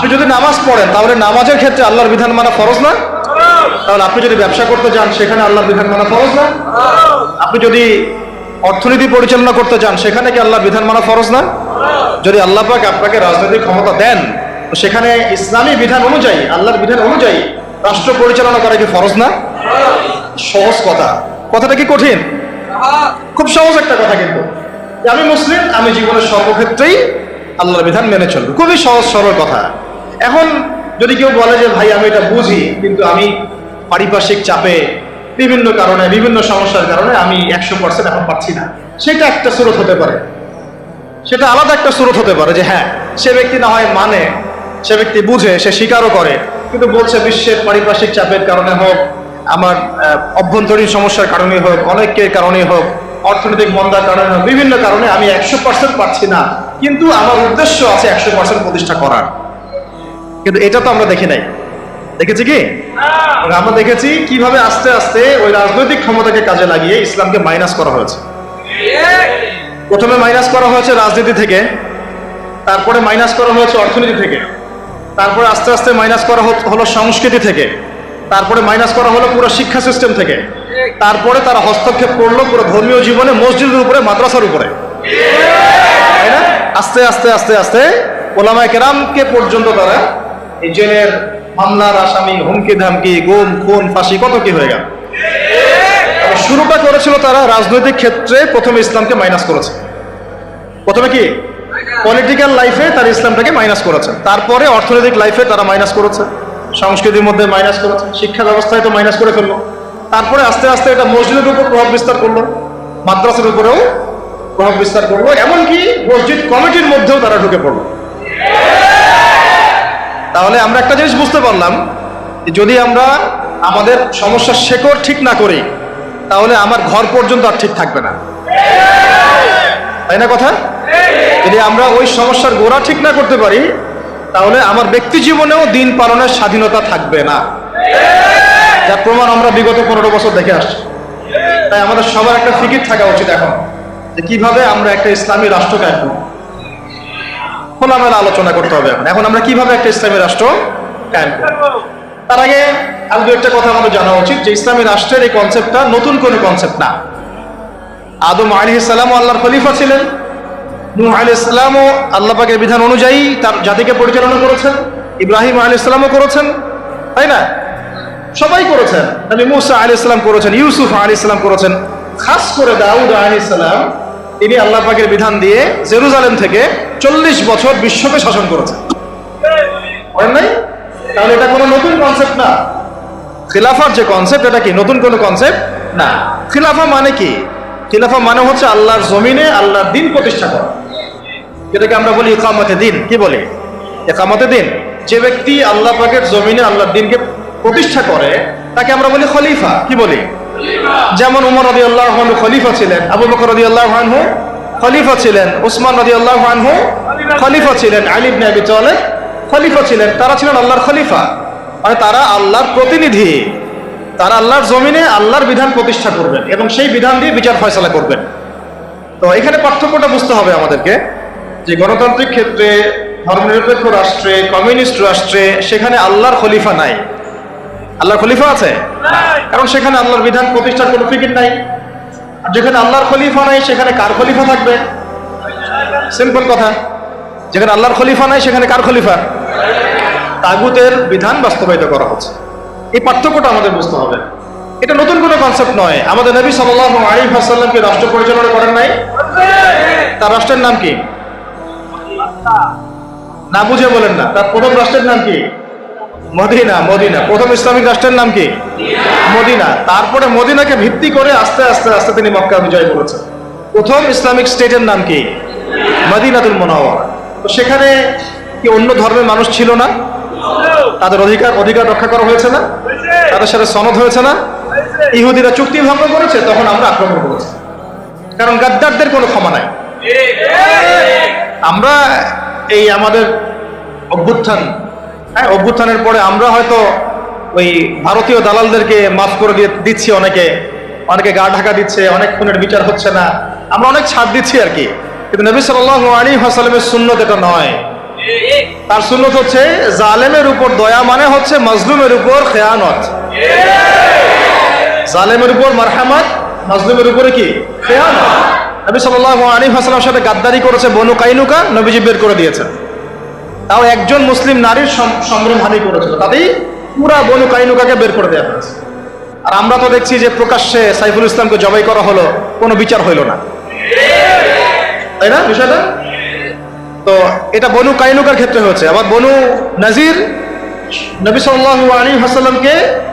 আপনি যদি নামাজ পড়েন, তাহলে নামাজের ক্ষেত্রে আল্লাহর বিধান মানা ফরজ না? তাহলে আপনি যদি ব্যবসা করতে যান, সেখানে আল্লাহর বিধান মানা ফরজ না? আপনি যদি অর্থনীতি পরিচালনা করতে চান সেখানে কি আল্লাহর বিধান মানা ফরজ না? যদি আল্লাহ পাক আপনাকে রাজনৈতিক ক্ষমতা দেন, তো সেখানে ইসলামী বিধান অনুযায়ী, আল্লাহর বিধান অনুযায়ী রাষ্ট্র পরিচালনা করা কি ফরজ না? সহজ কথা। কথাটা কি কঠিন? খুব সহজ একটা কথা কিন্তু। আমি মুসলিম, আমি জীবনের সর্বক্ষেত্রেই আল্লাহর বিধান মেনে চলবো। খুবই সহজ, সরল কথা। এখন যদি কেউ বলে যে, ভাই, আমি এটা বুঝি, কিন্তু আমি পারিপার্শ্বিক চাপে বিভিন্ন কারণে, বিভিন্ন সমস্যার কারণে আমি একশো পার্সেন্ট এখন পাচ্ছি না, সেটা একটা স্রোত হতে পারে। সেটা আলাদা একটা স্রোত হতে পারে যে হ্যাঁ সে ব্যক্তি না হয় মানে সে ব্যক্তি বুঝে, সে স্বীকারও করে, কিন্তু বলছে, বিশ্বের পারিপার্শ্বিক চাপের কারণে হোক, আমার অভ্যন্তরীণ সমস্যার কারণে হোক, অনেকের কারণে হোক, অর্থনৈতিক মন্দার কারণে হোক, বিভিন্ন কারণে আমি একশো পার্সেন্ট পাচ্ছি না, কিন্তু আমার উদ্দেশ্য আছে একশো পার্সেন্ট প্রতিষ্ঠা করার। কিন্তু এটা তো আমরা দেখি নাই। দেখেছি কি? আমরা দেখেছি কীভাবে আস্তে আস্তে ওই রাজনৈতিক ক্ষমতাকে কাজে লাগিয়ে ইসলামকে মাইনাস করা হয়েছে। প্রথমে মাইনাস করা হয়েছে রাজনীতি থেকে তারপরে মাইনাস করা হয়েছে অর্থনীতি থেকে তারপরে আস্তে আস্তে মাইনাস করা হলো সংস্কৃতি থেকে তারপরে মাইনাস করা হলো পুরো শিক্ষা সিস্টেম থেকে তারপরে তারা হস্তক্ষেপ করল পুরো ধর্মীয় জীবনে মসজিদের উপরে মাদ্রাসার উপরে। তাই না? আস্তে আস্তে আস্তে আস্তে ওলামায় কেরামকে পর্যন্ত তারা এই জেলের মামলার আসামি হুমকি ধামকি, গুম, খুন, ফাঁসি, কত কি হয়ে গেল? শুরুটা করেছিল তারা রাজনৈতিক ক্ষেত্রে প্রথমে ইসলামকে মাইনাস করেছে। প্রথমে কি? পলিটিক্যাল লাইফে তারা ইসলামটাকে মাইনাস করেছে। তারপরে অর্থনৈতিক লাইফে তারা মাইনাস করেছে। সংস্কৃতির মধ্যে মাইনাস করেছে। শিক্ষা ব্যবস্থায় তো মাইনাস করে ফেলল। তারপরে আস্তে আস্তে এটা মসজিদের উপর প্রভাব বিস্তার করল। মাদ্রাসার উপরেও প্রভাব বিস্তার করল। এমনকি মসজিদ কমিটির মধ্যেও তারা ঢুকে পড়ল। তাহলে আমরা একটা জিনিস বুঝতে পারলাম যদি আমরা আমাদের সমস্যার শেকড় ঠিক না করি, তাহলে আমার ঘর পর্যন্ত আর ঠিক থাকবে না। তাই না কথা? যদি আমরা ওই সমস্যার গোড়া ঠিক না করতে পারি, তাহলে আমার ব্যক্তি জীবনেও দিন পালনের স্বাধীনতা থাকবে না। যার প্রমাণ আমরা বিগত পনেরো বছর দেখে আসছি। তাই আমাদের সবার একটা ফিকির থাকা উচিত এখন, যে কীভাবে আমরা একটা ইসলামী রাষ্ট্র কায়েম করব। খোলামেলা আলোচনা করতে হবে এখন। এখন আমরা কীভাবে একটা ইসলামী রাষ্ট্র তার আগে আর দু একটা কথা আমাদের জানা উচিত যে ইসলামী রাষ্ট্রের এই কনসেপ্টটা নতুন কোনো কনসেপ্ট না। আদম আলী ইসলামও আল্লাহর খলিফা ছিলেন। নূহ আলী ইসলামও আল্লাহ পাকের বিধান অনুযায়ী তার জাতিকে পরিচালনা করেছেন। ইব্রাহিম আলী ইসলামও করেছেন। তাই না? সবাই করেছেন। নবী মুসা আলী ইসলাম করেছেন, ইউসুফ আলী ইসলাম করেছেন। খাস করে দাউদ আলী ইসলাম তিনি আল্লাহ পাকের বিধান দিয়ে জেরুজালেম থেকে চল্লিশ বছর বিশ্বকে শাসন করেছেন। তাহলে এটা কোনো নতুন কনসেপ্ট না। খিলাফার যে কনসেপ্ট এটা কি নতুন কোনো কনসেপ্ট না। খিলাফা মানে কি? খিলাফা মানে হচ্ছে আল্লাহর জমিনে আল্লাহর দিন প্রতিষ্ঠা করা। যেটাকে আমরা বলি ইকামতে দিন। কি বলি? একামতে দিন। যে ব্যক্তি আল্লাহ পাকের জমিনে আল্লাহর দিনকে প্রতিষ্ঠা করে, তাকে আমরা বলি খলিফা। কি বলি? যেমন উমর রদি আল্লাহ খলিফা ছিলেন, আবু বকর রদি আল্লাহ খলিফা ছিলেন, উসমান রদি আল্লাহ খলিফা ছিলেন আলিব নবী চলে খলিফা ছিলেন, তারা ছিলেন আল্লাহর খলিফা। মানে তারা আল্লাহর প্রতিনিধি, তারা আল্লাহর জমিনে আল্লাহর বিধান প্রতিষ্ঠা করবেন এবং সেই বিধান দিয়ে বিচার ফয়সলা করবেন। তো এখানে পার্থক্যটা বুঝতে হবে আমাদেরকে, যে গণতান্ত্রিক ক্ষেত্রে, ধর্মনিরপেক্ষ রাষ্ট্রে, কমিউনিস্ট রাষ্ট্রে, সেখানে আল্লাহর খলিফা নাই। আল্লাহর খলিফা আছে? কারণ সেখানে আল্লাহর বিধান প্রতিষ্ঠার কোনো ফিকির নাই। যেখানে আল্লাহর খলিফা নাই সেখানে কার খলিফা থাকবে? সিম্পল কথা। যেখানে আল্লাহর খলিফা নাই সেখানে কার খলিফা? তাগুতের বিধান বাস্তবায়িত করা হচ্ছে। এই পার্থক্যটা আমাদের বুঝতে হবে। এটা নতুন কোনো কনসেপ্ট নয়। আমাদের নবী সাল্লাল্লাহু আলাইহি ওয়াসাল্লামকে রাষ্ট্র পরিচালনা করেন নাই। তার রাষ্ট্রের নাম কি? না বুঝে বলেন না। তার প্রথম রাষ্ট্রের নাম কি? Medina Medina. প্রথম ইসলামিক রাষ্ট্রের নাম কি? মদিনা। তারপরে মদিনাকে ভিত্তি করে আস্তে আস্তে আস্তে তিনি মক্কা বিজয় করেছেন। প্রথম ইসলামিক স্টেটের নাম কি? মদিনাতুল মোনাওয়ারা। তো সেখানে কি অন্য ধর্মের মানুষ ছিল না? তাদের অধিকার অধিকার রক্ষা করা হয়েছে না? তাদের সাথে সনদ হয়েছে না? ইহুদিরা চুক্তি ভঙ্গ করেছে, তখন আমরা আক্রমণ করেছি। কারণ গাদ্দারদের কোনো ক্ষমা নাই। আমরা এই আমাদের অভ্যুত্থান হ্যাঁ অভ্যুত্থানের পরে আমরা হয়তো ওই ভারতীয় দালালদেরকে মাফ করে দিয়ে দিচ্ছি অনেকে। অনেকে গা ঢাকা দিচ্ছে, অনেক খুনের বিচার হচ্ছে না। আমরা অনেক ছাড় দিচ্ছি আর কি। কিন্তু নবী সাল্লাল্লাহু আলাইহি ওয়াসাল্লামের সুন্নত এটা নয়। তার সুন্নত হচ্ছে, জালেমের উপর দয়া মানে হচ্ছে মজলুমের উপর খেয়ানত। জালেমের উপর মারহামাত, মজলুমের উপরে কি? খেয়ানত। নবী সাল্লাল্লাহু আলাইহি ওয়াসাল্লামের সাথে গাদ্দারি করেছে বনু কাইনুকা, নবীজি বের করে দিয়েছেন। তাও একজন মুসলিম নারীর সম- সম্ভ্রমহানি করেছিল। তাতেই পুরা বনু কাইনুকাকে বের করে দেওয়া হয়েছে। আর আমরা তো দেখছি যে প্রকাশ্যে সাইফুল ইসলামকে জবাই করা হলো, কোনো বিচার হইল না। তাই না বিষয়টা? তো এটা বনু কাইনুকার ক্ষেত্রে হয়েছে। আবার বনু নাজির নবী সাল্লাল্লাহু আলাইহি হাসাল্লামকে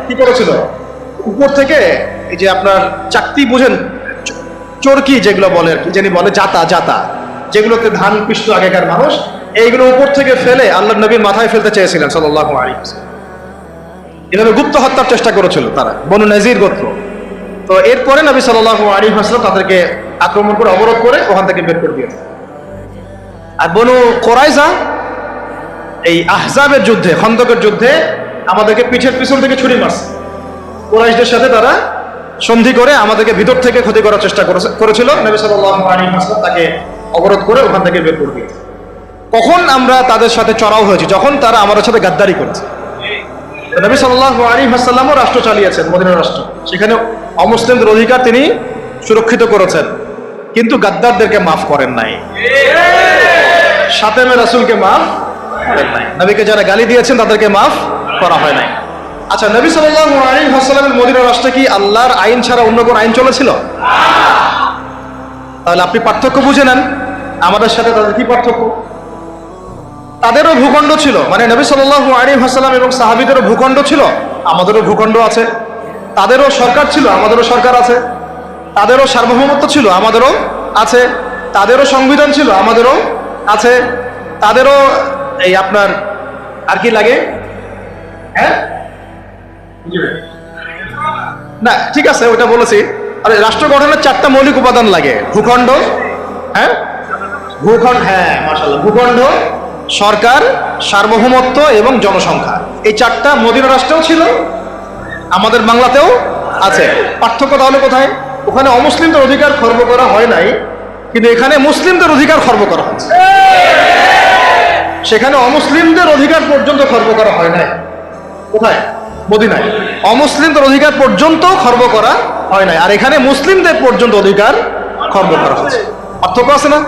কি করেছিল? উপর থেকে এই যে আপনার চাকতি বুঝেন চরকি যেগুলো বলে যিনি বলে জাতা জাতা, যেগুলোতে ধান পিষ্ট আগেকার মানুষ এইগুলো উপর থেকে ফেলে আল্লাহ নবীর মাথায় ফেলতে চেয়েছিলেন আলাইহি এভাবে গুপ্ত হত্যার চেষ্টা করেছিল তারা, বনু নাজির গোত্র। তো এরপরে নবী সাল্লাল্লাহু আলাইহি ওয়াসাল্লাম তাদেরকে আক্রমণ করে, অবরোধ করে ওখান থেকে বের করে দিয়েছে আর বনু কোরাইজা এই আহজাবের যুদ্ধে, খন্দকের যুদ্ধে আমাদেরকে পিঠের পিছন থেকে ছুরি মারছে। কোরাইশদের সাথে তারা সন্ধি করে আমাদেরকে ভিতর থেকে ক্ষতি করার চেষ্টা করেছিল। নবী সাল্লাল্লাহু আলাইহি ওয়াসাল্লাম তাকে অবরোধ করে ওখান থেকে বের করে দিয়েছে কখন আমরা তাদের সাথে চড়াও হয়েছি? যখন তারা আমাদের সাথে গাদ্দারি করেছে। নবী সাল্লাল্লাহু আলাইহি ওয়াসাল্লামও রাষ্ট্র চালিয়েছেন, মদিনা রাষ্ট্র। সেখানে অমুসলিমদের অধিকার তিনি সুরক্ষিত করেছেন। কিন্তু গাদ্দারদেরকে মাফ করেন নাই। সাতেমে রাসুলকে মাফ করেন নাই। নবীকে যারা গালি দিয়েছেন, তাদেরকে মাফ করা হয় নাই। আচ্ছা নবী সাল্লাল্লাহু আলাইহি ওয়াসাল্লামের মদিনা রাষ্ট্রে কি আল্লাহর আইন ছাড়া অন্য কোন আইন চলেছিল? তাহলে আপনি পার্থক্য বুঝে নেন। আমাদের সাথে তাদের কি পার্থক্য? তাদেরও ভূখণ্ড ছিল। মানে নবী সাল্লাল্লাহু আলাইহি ওয়াসাল্লাম এবং সাহাবিদেরও ভূখণ্ড ছিল। আমাদেরও ভূখণ্ড আছে। তাদেরও সরকার ছিল, আমাদেরও সরকার আছে। তাদেরও সার্বভৌমত্ব ছিল, আমাদেরও আছে। তাদেরও সংবিধান ছিল, আমাদেরও আছে। তাদেরও এই আপনার আর কি লাগে? হ্যাঁ? না, ঠিক আছে ওটা বলেছি। আর, রাষ্ট্র গঠনের চারটা মৌলিক উপাদান লাগে। ভূখণ্ড হ্যাঁ? ভূখণ্ড হ্যাঁ মাশাল্লাহ ভূখণ্ড সরকার, সার্বভৌমত্ব এবং জনসংখ্যা। এই চারটা মদিনা রাষ্ট্রেও ছিল, আমাদের বাংলাতেও আছে। পার্থক্য তাহলে কোথায়? ওখানে অমুসলিমদের অধিকার খর্ব করা হয় নাই, কিন্তু এখানে মুসলিমদের অধিকার খর্ব করা হচ্ছে। সেখানে অমুসলিমদের অধিকার পর্যন্ত খর্ব করা হয় নাই। কোথায়? মদিনায়। অমুসলিমদের অধিকার পর্যন্ত খর্ব করা হয় নাই। আর এখানে মুসলিমদের পর্যন্ত অধিকার খর্ব করা হচ্ছে। পার্থক্য আছে না?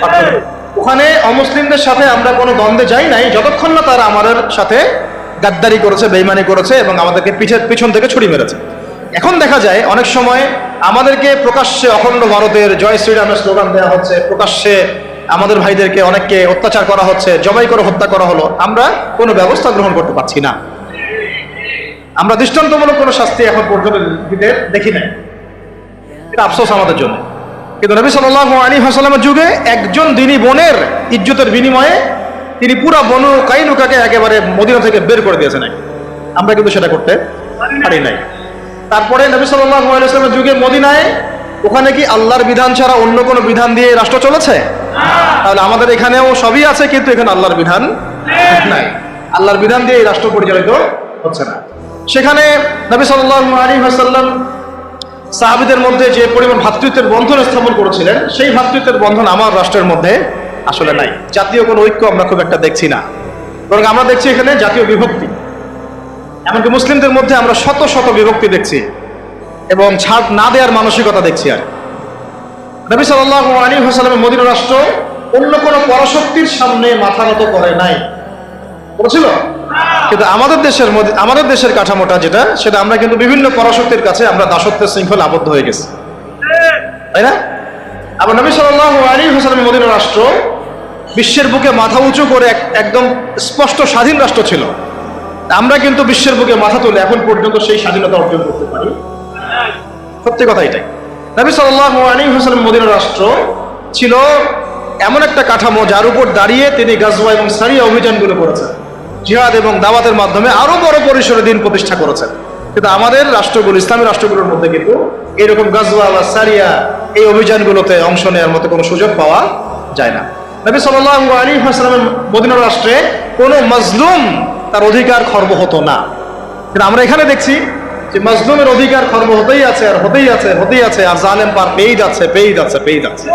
পার্থক্য। ওখানে অমুসলিমদের সাথে আমরা কোনো দ্বন্দ্বে যাই নাই, যতক্ষণ না তারা আমাদের সাথে গাদ্দারি করেছে, বেইমানি করেছে এবং আমাদেরকে পিছের পিছন থেকে ছুরি মেরেছে। এখন দেখা যায়, অনেক সময় আমাদেরকে প্রকাশ্যে অখণ্ড ভারতের জয় শ্রীরামের স্লোগান দেওয়া হচ্ছে, প্রকাশ্যে আমাদের ভাইদেরকে অনেককে অত্যাচার করা হচ্ছে, জবাই করে হত্যা করা হলো, আমরা কোনো ব্যবস্থা গ্রহণ করতে পারছি না। আমরা দৃষ্টান্তমূলক কোনো শাস্তি এখন পর্যন্ত দিতে দেখি নাই। এটা আফসোস আমাদের জন্য। কিন্তু নবী সাল্লাল্লাহু আলাইহি ওয়াসাল্লামের যুগে একজন দিনী বোনের ইজ্জতের বিনিময়ে তিনি পুরা বনু কাইনুকাকে একেবারে মদিনা থেকে বের করে দিয়েছেন। আমরা কিন্তু সেটা করতে পারি নাই। তারপরে নবী সাল্লাল্লাহু আলাইহি যুগে মদিনায় ওখানে কি আল্লাহর বিধান ছাড়া অন্য কোনো বিধান দিয়ে রাষ্ট্র চলেছে? তাহলে আমাদের এখানেও সবই আছে, কিন্তু এখানে আল্লাহর বিধান নাই। আল্লাহর বিধান দিয়ে রাষ্ট্র পরিচালিত হচ্ছে না। সেখানে নবী সাল্লাল্লাহু আলাইহি ওয়াসাল্লাম সাহাবিদের মধ্যে যে পরিমাণ ভ্রাতৃত্বের বন্ধন স্থাপন করেছিলেন, সেই ভাতৃত্বের বন্ধন আমার রাষ্ট্রের মধ্যে আসলে নাই। জাতীয় কোনো ঐক্য আমরা খুব একটা দেখছি না। বরং আমরা দেখছি এখানে জাতীয় বিভক্তি। এমনকি মুসলিমদের মধ্যে আমরা শত শত বিভক্তি দেখছি এবং ছাড় না দেওয়ার মানসিকতা দেখছি আর। নবী সাল্লাল্লাহু আলাইহি ওয়াসাল্লামের মদিনা রাষ্ট্র অন্য কোনো পরাশক্তির সামনে মাথা নত করে নাই। করেছিল কিন্তু আমাদের দেশের মধ্যে, আমাদের দেশের কাঠামোটা যেটা, সেটা আমরা কিন্তু বিভিন্ন পরাশক্তির কাছে আমরা দাসত্বের শৃঙ্খলা আবদ্ধ হয়ে গেছি। তাই না? আবার নবী সাল্লাল্লাহু আলাইহি ওয়াসাল্লামের মদিনা রাষ্ট্র, বিশ্বের বুকে মাথা উঁচু করে একদম স্পষ্ট স্বাধীন রাষ্ট্র ছিল। আমরা কিন্তু বিশ্বের বুকে মাথা তুলে এখন পর্যন্ত সেই স্বাধীনতা অর্জন করতে পারি। সত্যি কথা এটাই। নবী সাল্লাল্লাহু আলাইহি ওয়াসাল্লাম মদিনা রাষ্ট্র ছিল এমন একটা কাঠামো যার উপর দাঁড়িয়ে তিনি গাজওয়া এবং সারিয়া অভিযানগুলো করেছেন। জিহাদ এবং দাওয়াতের মাধ্যমে আরও বড় পরিসরে দিন প্রতিষ্ঠা করেছেন। কিন্তু আমাদের রাষ্ট্রগুলো, ইসলামী রাষ্ট্রগুলোর মধ্যে কিন্তু এরকম গাজওয়া বা সারিয়া এই অভিযানগুলোতে অংশ নেওয়ার মতো কোনো সুযোগ পাওয়া যায় না। নবী সাল্লাল্লাহু আলাইহি ওয়াসাল্লামের মদিনা রাষ্ট্রে কোনো মজলুম তার অধিকার খর্ব হতো না। কিন্তু আমরা এখানে দেখছি যে মজলুমের অধিকার খর্ব হতেই আছে আর হতেই আছে হতেই আছে, আর জালেম পার পেয়ে যাচ্ছে পেয়ে যাচ্ছে পেয়ে যাচ্ছে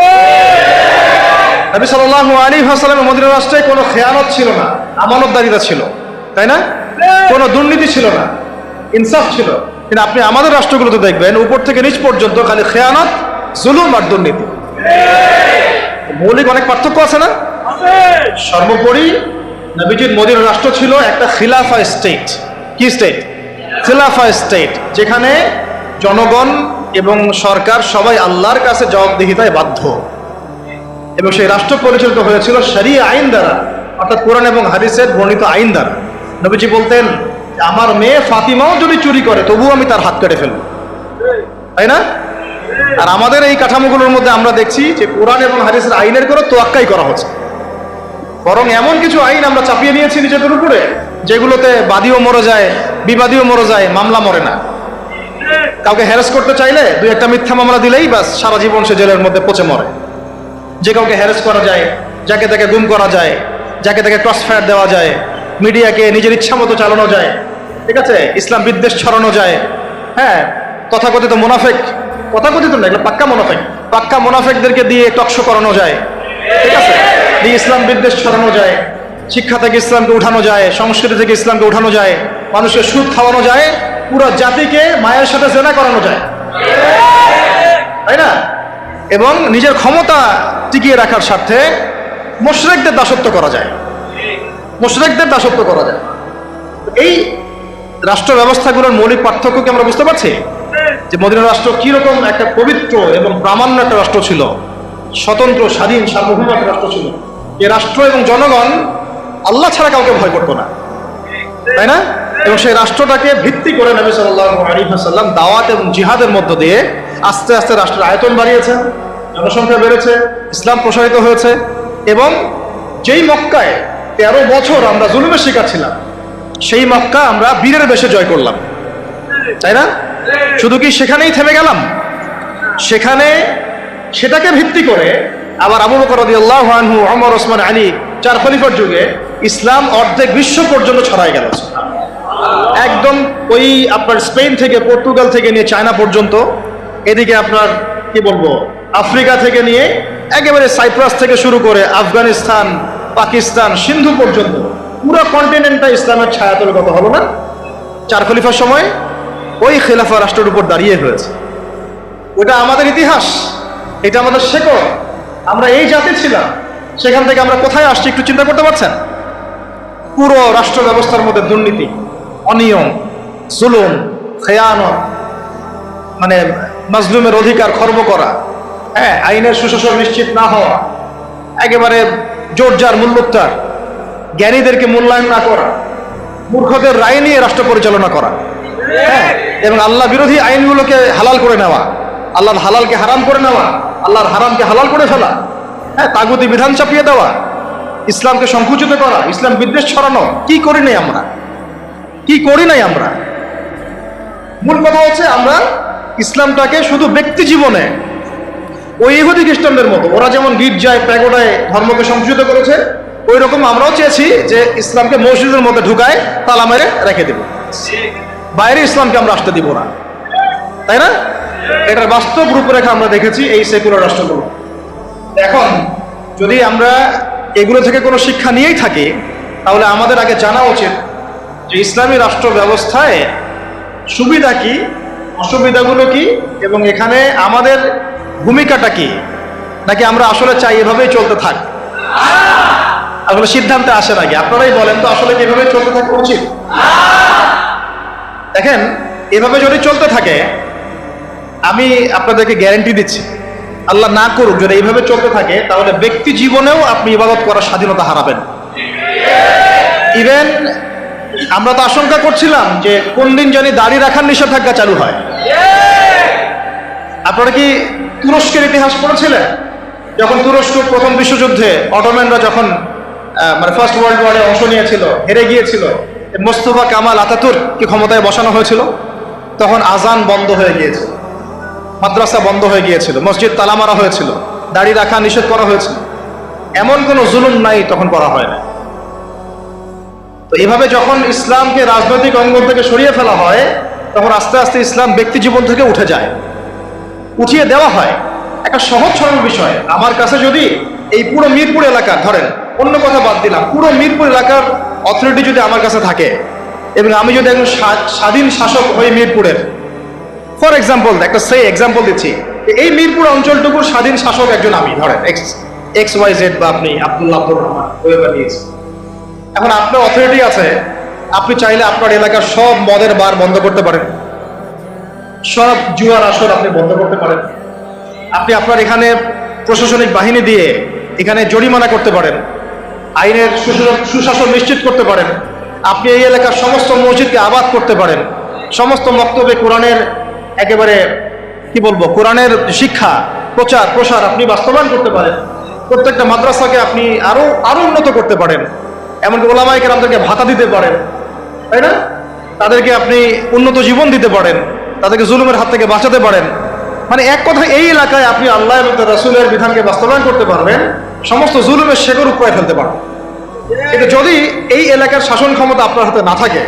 নবী সাল্লাল্লাহু আলী হাসালামের মদিনা রাষ্ট্রে কোনো খেয়ানত ছিল না আমানতদারিতা ছিল তাই না? কোনো দুর্নীতি ছিল না ইনসাফ ছিল। কিন্তু আপনি আমাদের রাষ্ট্রগুলোতে দেখবেন উপর থেকে নিচ পর্যন্ত খালি খেয়ানত জুলুম আর দুর্নীতি। মৌলিক অনেক পার্থক্য আছে না? সর্বোপরি নবীজির মদিনা রাষ্ট্র ছিল একটা খিলাফা স্টেট। কি স্টেট? খিলাফা স্টেট যেখানে জনগণ এবং সরকার সবাই আল্লাহর কাছে জবাবদিহিতায় বাধ্য। এবং সেই রাষ্ট্র পরিচালিত হয়েছিল সারি আইন দ্বারা, অর্থাৎ কোরআন এবং হাদিসের বর্ণিত আইন দ্বারা। নবীজি বলতেন, আমার মেয়ে ফাতিমাও যদি চুরি করে, তবুও আমি তার হাত কেটে ফেলব। তাই না? আর আমাদের এই কাঠামোগুলোর মধ্যে আমরা দেখছি যে কোরআন এবং হাদিসের আইনের কোনো তোয়াক্কাই করা হচ্ছে বরং এমন কিছু আইন আমরা চাপিয়ে নিয়েছি নিজেদের উপরে, যেগুলোতে বাদীও মরে যায়, বিবাদীও মরে যায়, মামলা মরে না। কাউকে হ্যারাস করতে চাইলে দুই একটা মিথ্যা মামলা দিলেই ব্যাস সারা জীবন সে জেলের মধ্যে পচে মরে। যে কাউকে হ্যারাস করা যায়, যাকে তাকে গুম করা যায়, যাকে তাকে ক্রস ফায়ার দেওয়া যায়, মিডিয়াকে নিজের ইচ্ছা মতো চালানো যায়, ঠিক আছে? ইসলাম বিদ্বেষ ছড়ানো যায়। হ্যাঁ তথাকথিত মুনাফেক, তথাকথিত না এগুলো পাক্কা মুনাফেক, পাক্কা মুনাফেকদেরকে দিয়ে টকশো করানো যায়, ঠিক আছে? দিয়ে ইসলাম বিদ্বেষ ছড়ানো যায়, শিক্ষা থেকে ইসলামকে উঠানো যায়, সংস্কৃতি থেকে ইসলামকে উঠানো যায় মানুষকে সুদ খাওয়ানো যায়, পুরো জাতিকে মায়ের সাথে জেনা করানো যায়। তাই না? এবং নিজের ক্ষমতা টিকিয়ে রাখার স্বার্থে মোশরেকদের দাসত্ব করা যায়। মোশরেকদের দাসত্ব করা যায়। এই রাষ্ট্র ব্যবস্থাগুলোর মৌলিক পার্থক্য কি আমরা বুঝতে পারছি? যে মদিনা রাষ্ট্র কীরকম একটা পবিত্র এবং প্রামাণ্য একটা রাষ্ট্র ছিল, স্বতন্ত্র, স্বাধীন, সার্বভৌম একটা রাষ্ট্র ছিল। এই রাষ্ট্র এবং জনগণ আল্লাহ ছাড়া কাউকে ভয় করতো না। তাই না? এবং সেই রাষ্ট্রটাকে ভিত্তি করে নবী সাল্লাল্লাহু আলাইহি ওয়াসাল্লাম দাওয়াত এবং জিহাদের মধ্য দিয়ে আস্তে আস্তে রাষ্ট্রের আয়তন বাড়িয়েছেন। জনসংখ্যা বেড়েছে, ইসলাম প্রসারিত হয়েছে এবং যেই মক্কায় তেরো বছর আমরা জুলুমের শিকার ছিলাম, সেই মক্কা আমরা বীরের বেশে জয় করলাম। তাই না? শুধু কি সেখানেই থেমে গেলাম? সেখানে সেটাকে ভিত্তি করে আবার আবু বকর রাদিয়াল্লাহু আনহু, ওমর, ওসমান, আলী, চার খলিফার যুগে ইসলাম অর্ধেক বিশ্ব পর্যন্ত ছড়ায় গেল। একদম ওই আপনার স্পেন থেকে, পর্তুগাল থেকে নিয়ে চায়না পর্যন্ত। এদিকে আপনার, কি বলব আফ্রিকা থেকে নিয়ে একেবারে সাইপ্রাস থেকে শুরু করে আফগানিস্তান, পাকিস্তান, সিন্ধু পর্যন্ত পুরো কন্টিনেন্টটা ইসলামের ছায়াতলগত হলো না। চার খলিফার সময় ওই খেলাফা রাষ্ট্রের উপর দাঁড়িয়ে হয়েছে। ওটা আমাদের ইতিহাস, এটা আমাদের শেকড়। আমরা এই জাতি ছিলাম, সেখান থেকে আমরা কোথায় আসছি একটু চিন্তা করতে পারছেন? পুরো রাষ্ট্র ব্যবস্থার মধ্যে দুর্নীতি, অনিয়ম, জুলুম, খেয়ানত মানে মাজলুমের অধিকার খর্ব করা হ্যাঁ আইনের সুশাসন নিশ্চিত না হওয়া, একেবারে জোরজার মূল্যোত্তার জ্ঞানীদেরকে মূল্যায়ন না করা, মূর্খদের রায় নিয়ে রাষ্ট্র পরিচালনা করা হ্যাঁ এবং আল্লাহ বিরোধী আইনগুলোকে হালাল করে নেওয়া, আল্লাহর হালালকে হারাম করে নেওয়া, আল্লাহর হারামকে হালাল করে ফেলা হ্যাঁ তাগুতি বিধান চাপিয়ে দেওয়া, ইসলামকে সংকুচিত করা, ইসলাম বিদ্বেষ ছড়ানো, কি করি নাই আমরা? কি করি নাই আমরা? মূল কথা হচ্ছে আমরা ইসলামটাকে শুধু ব্যক্তি জীবনে ওই ইহুদি খ্রিস্টানদের মতো। ওরা যেমন গির্জায়, প্যাগোডায় ধর্মকে সংকুচিত করেছে ওই রকম আমরাও চেয়েছি যে ইসলামকে মসজিদের মধ্যে ঢুকায় তালা মেরে রেখে দেব। বাইরে ইসলামকে আমরা আসতে দিব না। তাই না? এটার বাস্তব রূপরেখা আমরা দেখেছি এই সেকুলার রাষ্ট্রগুলো। এখন যদি আমরা এগুলো থেকে কোনো শিক্ষা নিয়েই থাকি, তাহলে আমাদের আগে জানা উচিত যে ইসলামী রাষ্ট্র ব্যবস্থায় সুবিধা কি, অসুবিধাগুলো কি, এবং এখানে আমাদের ভূমিকাটা কি? নাকি আমরা আসলে চাই এভাবেই চলতে থাক? আসলে সিদ্ধান্তে আসে নাকি আপনারাই বলেন তো আসলে এভাবে চলতে থাকা উচিত? দেখেন, এভাবে যদি চলতে থাকে, আমি আপনাদেরকে গ্যারেন্টি দিচ্ছি, আল্লাহ না করুক যদি এইভাবে চলতে থাকে, তাহলে ব্যক্তি জীবনেও আপনি ইবাদত করার স্বাধীনতা হারাবেন। ইভেন আমরা তো আশঙ্কা করছিলাম যে কোন দিন জানি দাড়ি রাখার নিষেধাজ্ঞা চালু হয়। আপনারা কি তুরস্কের ইতিহাস পড়েছিলেন? যখন তুরস্ক প্রথম বিশ্বযুদ্ধে অটোম্যানরা যখন মানে ফার্স্ট ওয়ার্ল্ড ওয়ারে অংশ নিয়েছিল, হেরে গিয়েছিল, মোস্তফা কামাল আতাতুর্ককে ক্ষমতায় বসানো হয়েছিল, তখন আজান বন্ধ হয়ে গিয়েছিল, মাদ্রাসা বন্ধ হয়ে গিয়েছিল, মসজিদ তালা মারা হয়েছিল, দাড়ি রাখা নিষেধ করা হয়েছিল। এমন কোনো জুলুম নাই তখন করা হয় না তো এভাবে যখন ইসলামকে রাজনৈতিক অঙ্গন থেকে সরিয়ে ফেলা হয়, তখন আস্তে আস্তে ইসলাম ব্যক্তি জীবন থেকে উঠে যায়। উঠিয়ে দেওয়া হয়। একটা সহজ সরল বিষয়। আমার কাছে যদি এই পুরো মিরপুর এলাকা ধরেন, অন্য কথা বাদ দিলাম, পুরো মিরপুর এলাকার অথরিটি যদি আমার কাছে থাকে, এবং আমি যদি একজন স্বা- স্বাধীন শাসক হই মিরপুরের ফর এক্সাম্পল একটা সেই এক্সাম্পল দিচ্ছি এই মিরপুর অঞ্চলটুকুর স্বাধীন শাসক একজন আমি, ধরেন এক্স এক্স ওয়াই জেড বা আপনি আব্দুল্লাহ আব্দুর রহমান এখন আপনার অথরিটি আছে, আপনি চাইলে আপনার এলাকার সব মদের বার বন্ধ করতে পারেন। সব জুয়ার আসর আপনি বন্ধ করতে পারেন। আপনি আপনার এখানে প্রশাসনিক বাহিনী দিয়ে এখানে জরিমানা করতে পারেন। আইনের সুশাসন- নিশ্চিত করতে পারেন। আপনি এই এলাকার সমস্ত মসজিদকে আবাদ করতে পারেন। সমস্ত বক্তব্যে কোরআনের একেবারে, কি বলব, কোরআনের শিক্ষা, প্রচার, প্রসার আপনি বাস্তবায়ন করতে পারেন। প্রত্যেকটা মাদ্রাসাকে আপনি আরও আরও উন্নত করতে পারেন। এমনকি ওলামাইকে আমাদেরকে ভাতা দিতে পারেন। তাই না? তাদেরকে আপনি উন্নত জীবন দিতে পারেন। তাদেরকে জুলুমের হাত থেকে বাঁচাতে পারেন। মানে এক কথা, এই এলাকায় আপনি আল্লাহ এবং রাসূলের বিধানকে বাস্তবায়ন করতে পারবেন, সমস্ত জুলুমের শেকড় উপায় ফেলতে পারবেন। কিন্তু যদি এই এলাকার শাসন ক্ষমতা আপনার হাতে না থাকে,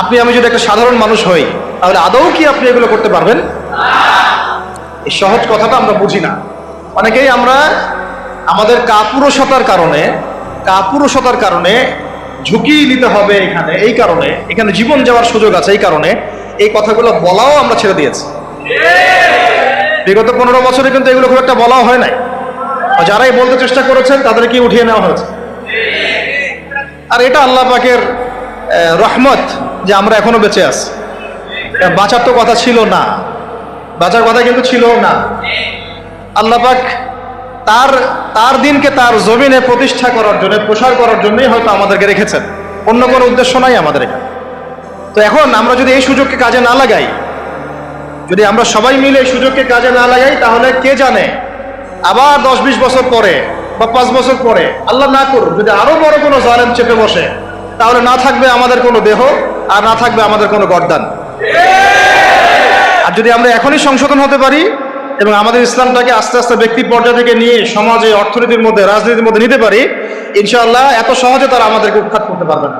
আপনি, আমি যদি একটা সাধারণ মানুষ হই, তাহলে আদৌ কি আপনি এগুলো করতে পারবেন? এই সহজ কথাটা আমরা বুঝি না। অনেকেই আমরা আমাদের কাপুরুষতার কারণে কাপুরুষতার কারণে ঝুঁকি নিতে হবে এখানে, এই কারণে, এখানে জীবন যাওয়ার সুযোগ আছে এই কারণে। এই কথাগুলো বলাও আমরা ছেড়ে দিয়েছি। বিগত পনেরো বছরে কিন্তু এগুলো খুব একটা বলাও হয় নাই। যারাই বলতে চেষ্টা করেছেন, তাদেরকে উঠিয়ে নেওয়া হয়েছে। আর এটা আল্লাহ পাকের রহমত যে আমরা এখনও বেঁচে আছি। বাঁচার তো কথা ছিল না। বাঁচার কথা কিন্তু ছিল না। আল্লাহ পাক তার তার দিনকে তার জমিনে প্রতিষ্ঠা করার জন্য, প্রসার করার জন্যই হয়তো আমাদেরকে রেখেছেন। অন্য কোনো উদ্দেশ্য নাই আমাদের এখানে। তো এখন আমরা যদি এই সুযোগকে কাজে না লাগাই, যদি আমরা সবাই মিলে এই সুযোগকে কাজে না লাগাই, তাহলে কে জানে? আবার দশ বিশ বছর পরে বা পাঁচ বছর পরে, আল্লাহ না করুন যদি আরও বড় কোনো জালেম চেপে বসে, তাহলে না থাকবে আমাদের কোনো দেহ, আর না থাকবে আমাদের কোনো গরদান। আর যদি আমরা এখনই সংশোধন হতে পারি, এবং আমাদের ইসলামটাকে আস্তে আস্তে ব্যক্তি পর্যায় থেকে নিয়ে সমাজে, অর্থনীতির মধ্যে, রাজনীতির মধ্যে নিতে পারি, ইনশাআল্লাহ এত সহজে তারা আমাদেরকে উৎখাত করতে পারবে না।